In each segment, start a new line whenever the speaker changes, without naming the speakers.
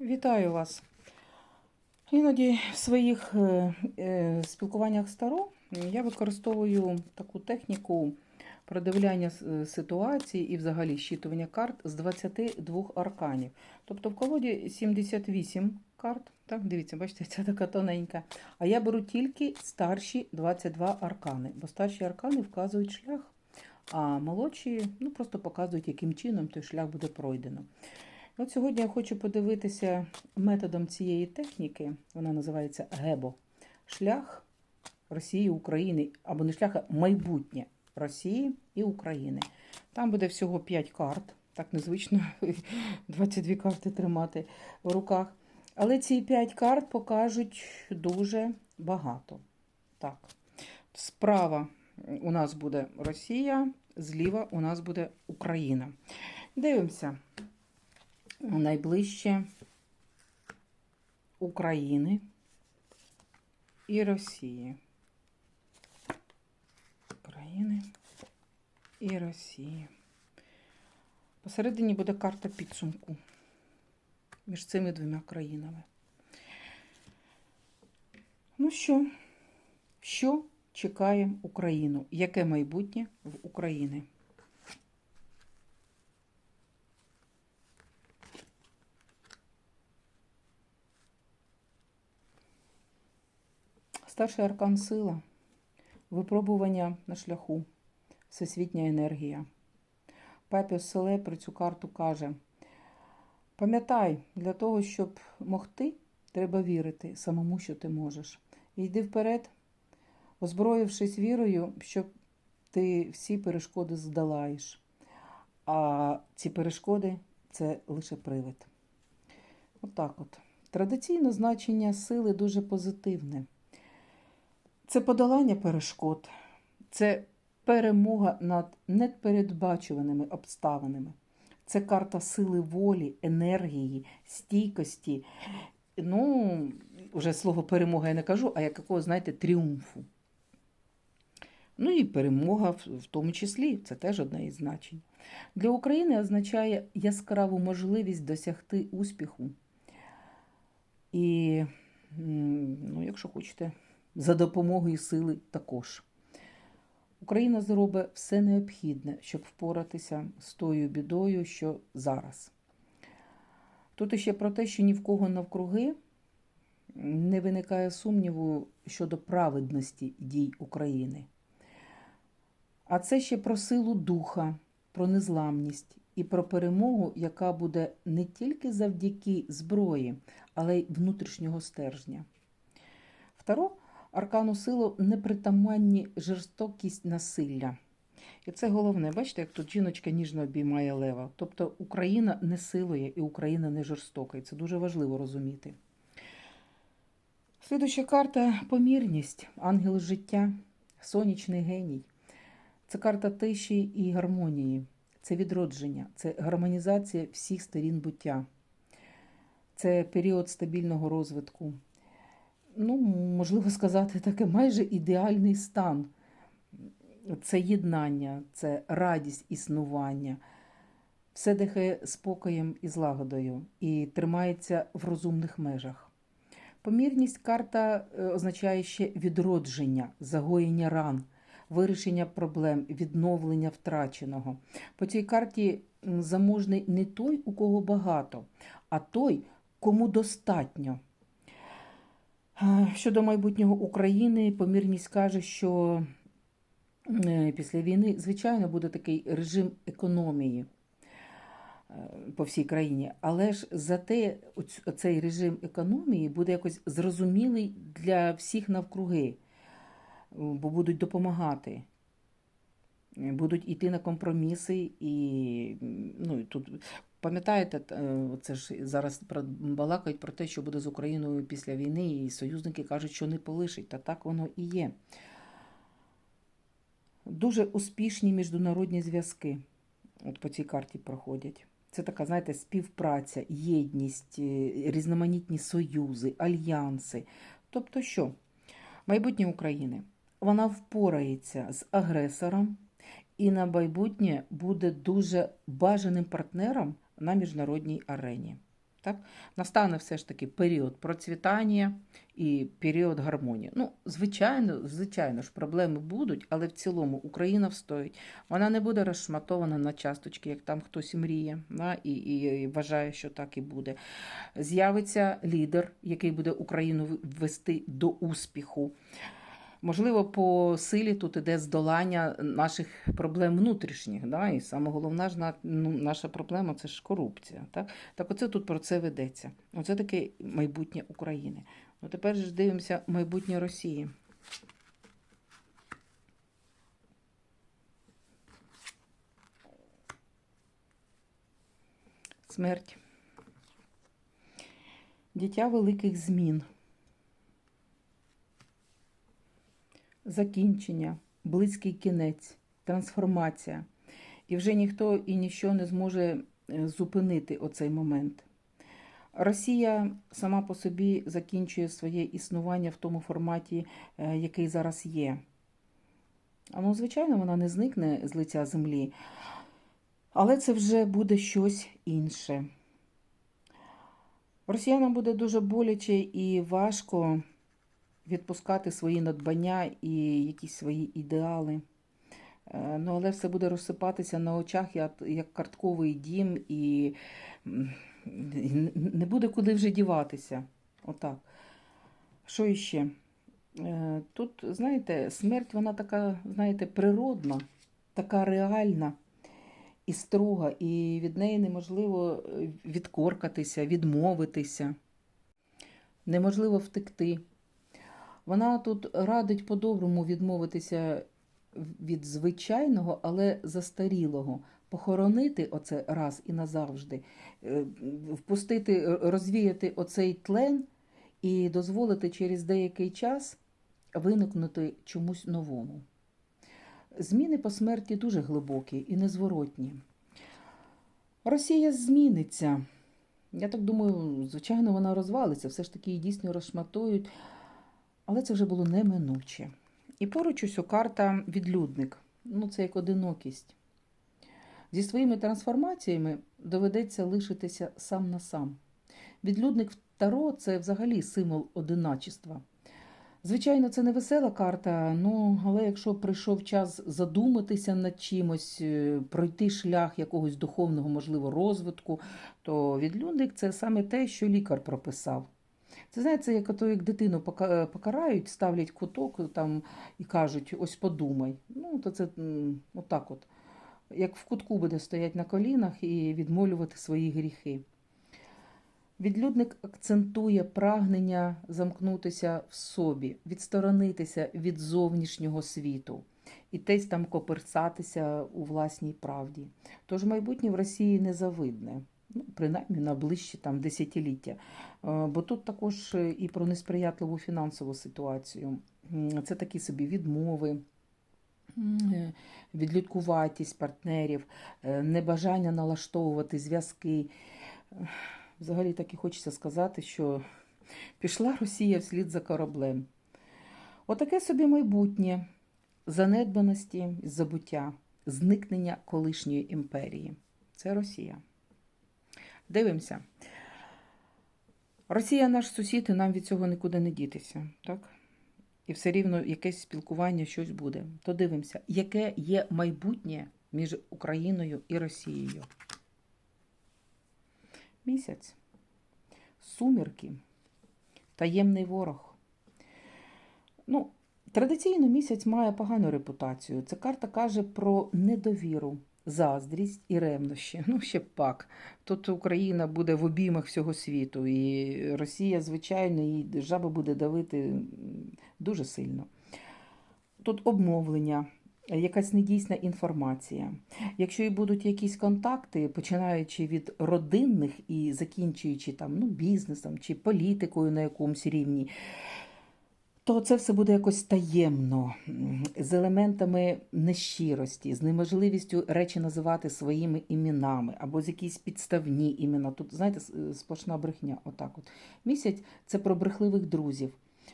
Вітаю вас. Іноді в своїх е, е, спілкуваннях з Таро я використовую таку техніку продивляння е, ситуації і взагалі щитування карт з 22 арканів. Тобто в колоді 78 карт. Так, дивіться, бачите, ця така тоненька. А я беру тільки старші 22 аркани, бо старші аркани вказують шлях, а молодші ну, просто показують, яким чином той шлях буде пройдено. От сьогодні я хочу подивитися методом цієї техніки, вона називається ГЕБО. Шлях Росії, України, або не шлях, а майбутнє Росії і України. Там буде всього 5 карт, так незвично 22 карти тримати в руках. Але ці 5 карт покажуть дуже багато. Так, справа у нас буде Росія, зліва у нас буде Україна. Дивимося найближче України і Росії. України і Росії. Посередині буде карта підсумку між цими двома країнами. Ну що, що чекає Україну? Яке майбутнє в Україні? Старший аркан сила, випробування на шляху, всесвітня енергія. Пепіс Селе про цю карту каже: пам'ятай, для того, щоб могти, треба вірити самому, що ти можеш. І йди вперед, озброївшись вірою, що ти всі перешкоди здолаєш. А ці перешкоди це лише привид. Отак от. Традиційно значення сили дуже позитивне. Це подолання перешкод, це перемога над непередбачуваними обставинами. Це карта сили волі, енергії, стійкості. Ну, вже слово перемога я не кажу, а якого, знаєте, тріумфу. Ну і перемога в тому числі, це теж одне із значень. Для України означає яскраву можливість досягти успіху. І, ну, якщо хочете, за допомогою сили також. Україна зробить все необхідне, щоб впоратися з тою бідою, що зараз. Тут іще про те, що ні в кого навкруги не виникає сумніву щодо праведності дій України. А це ще про силу духа, про незламність і про перемогу, яка буде не тільки завдяки зброї, але й внутрішнього стержня. Второ, аркану силу непритаманні жорстокість насилля. І це головне, бачите, як тут жіночка ніжно обіймає лева. Тобто Україна не силує і Україна не жорстока. І це дуже важливо розуміти. Слідуща карта помірність, ангел життя, сонячний геній. Це карта тиші і гармонії, це відродження, це гармонізація всіх сторін буття, це період стабільного розвитку. Ну, можливо сказати, таке майже ідеальний стан. Це єднання, це радість існування. Все дихає спокоєм і злагодою і тримається в розумних межах. Помірність карта е, означає ще відродження, загоєння ран, вирішення проблем, відновлення втраченого. По цій карті заможний не той, у кого багато, а той, кому достатньо. Е, Щодо майбутнього України, помірність каже, що е, після війни, звичайно, буде такий режим економії е, по всій країні. Але ж зате цей режим економії буде якось зрозумілий для всіх навкруги, бо будуть допомагати. е, Будуть йти на компроміси, і ну, тут пам'ятаєте, е, це ж зараз балакають про те, що буде з Україною після війни, і союзники кажуть, що не полишить. Та так воно і є. Дуже успішні міжнародні зв'язки от по цій карті проходять. Це така, знаєте, співпраця, єдність, е, різноманітні союзи, альянси. Тобто що? Майбутнє України. Вона впорається з агресором і на майбутнє буде дуже бажаним партнером на міжнародній арені. Так? Настане все ж таки період процвітання і період гармонії. Ну, звичайно, звичайно ж, проблеми будуть, але в цілому Україна встоїть. Вона не буде розшматована на часточки, як там хтось мріє, да? і, і, і вважає, що так і буде. З'явиться лідер, який буде Україну вести до успіху. Можливо, по силі тут іде здолання наших проблем внутрішніх. Да? І саме головна ж ну, наша проблема це ж корупція. Так, так оце тут про це ведеться. Оце таке майбутнє України. Ну тепер ж дивимося майбутнє Росії. Смерть. Дитя великих змін. Закінчення, близький кінець, трансформація. І вже ніхто і ніщо не зможе е, зупинити оцей момент. Росія сама по собі закінчує своє існування в тому форматі, е, який зараз є. А ну, звичайно, вона не зникне з лиця землі, але це вже буде щось інше. Росіянам буде дуже боляче і важко відпускати свої надбання і якісь свої ідеали. Е, Ну, але все буде розсипатися на очах, як, картковий дім, і не буде куди вже діватися. Отак. Що іще? Е, Тут, знаєте, смерть, вона така, знаєте, природна, така реальна і строга, і від неї неможливо е, відкоркатися, відмовитися. Неможливо втекти. Вона тут радить по-доброму відмовитися від звичайного, але застарілого, похоронити оце раз і назавжди, е, впустити, розвіяти оцей тлен і дозволити через деякий час виникнути чомусь новому. Зміни по смерті дуже глибокі і незворотні. Росія зміниться. Я так думаю, звичайно, вона розвалиться, все ж таки її дійсно розшматують. Але це вже було неминуче. І поруч ось карта відлюдник. Ну, це як одинокість. Зі своїми трансформаціями доведеться лишитися сам на сам. Відлюдник в Таро це взагалі символ одиначества. Звичайно, це не весела карта, ну, але якщо прийшов час задуматися над чимось, е, пройти шлях якогось духовного, можливо, розвитку, то відлюдник це саме те, що лікар прописав. Це знаєте, як ото як дитину покарають, ставлять куток там і кажуть, ось подумай. Ну, то це отак от. Як в кутку буде стояти на колінах і відмолювати свої гріхи. Відлюдник акцентує прагнення замкнутися в собі, відсторонитися від зовнішнього світу і десь там коперсатися у власній правді. Тож майбутнє в Росії незавидне ну, принаймні на ближчі там десятиліття. Е, Бо тут також е, і про несприятливу фінансову ситуацію. Це такі собі відмови. е, Відлюдкуватість партнерів, небажання налаштовувати зв'язки. Взагалі так і хочеться сказати, що пішла Росія вслід за кораблем. Отаке собі майбутнє занедбаності, забуття, зникнення колишньої імперії. Це Росія. Дивимося. Росія наш сусід, і нам від цього нікуди не дітися, так? І все рівно якесь спілкування, щось буде. То дивимося, яке є майбутнє між Україною і Росією. Місяць. Сумірки. Таємний ворог. Ну, традиційно місяць має погану репутацію. Ця карта каже про недовіру, заздрість і ревнощі. Ну, ще пак. Тут Україна буде в обіймах всього світу, і Росія, звичайно, і жаба буде давити дуже сильно. Тут обмовлення, якась недійсна інформація. Якщо і будуть якісь контакти, починаючи від родинних і закінчуючи там, ну, бізнесом чи політикою на якомусь рівні, то це все буде якось таємно, з елементами нещирості, з неможливістю речі називати своїми іменами або з якісь підставні імена. Тут, знаєте, сплошна брехня. Отак от. Місяць це про брехливих друзів.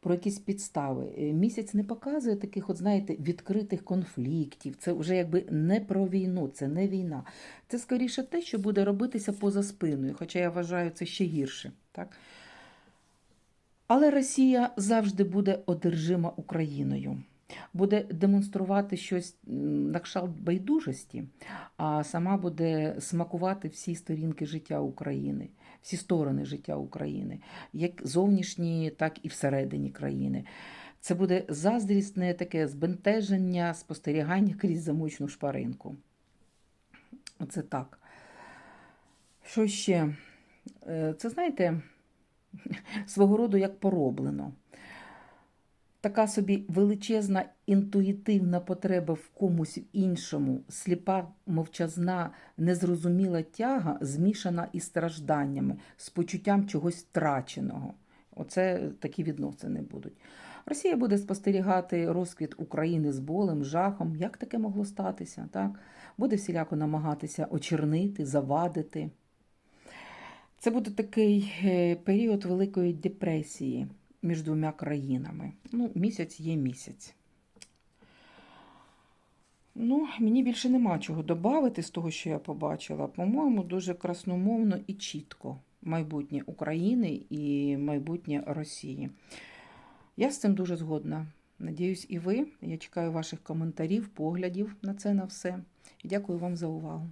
про якісь підстави. Е, Місяць не показує таких, от знаєте, відкритих конфліктів. Це вже якби не про війну, це не війна. Це скоріше те, що буде робитися поза спиною, хоча я вважаю це ще гірше. Так? Але Росія завжди буде одержима Україною. Буде демонструвати щось на кшталт байдужості, а сама буде смакувати всі сторінки життя України, всі сторони життя України, як зовнішні, так і всередині країни. Це буде заздрісне таке збентеження, спостерігання крізь замочну шпаринку. Оце так. Що ще? Е, Це знаєте, свого роду як пороблено. Така собі величезна інтуїтивна потреба в комусь іншому, сліпа, мовчазна, незрозуміла тяга, змішана із стражданнями, з почуттям чогось втраченого. Оце такі відносини будуть. Росія буде спостерігати розквіт України з болем, жахом. Як таке могло статися? Так? Буде всіляко намагатися очернити, завадити. Це буде такий е, період великої депресії між двома країнами. Ну, місяць є місяць. Ну, мені більше нема чого додати з того, що я побачила. По-моєму, дуже красномовно і чітко майбутнє України і майбутнє Росії. Я з цим дуже згодна. Надіюсь, і ви. Я чекаю ваших коментарів, поглядів на це на все. І дякую вам за увагу.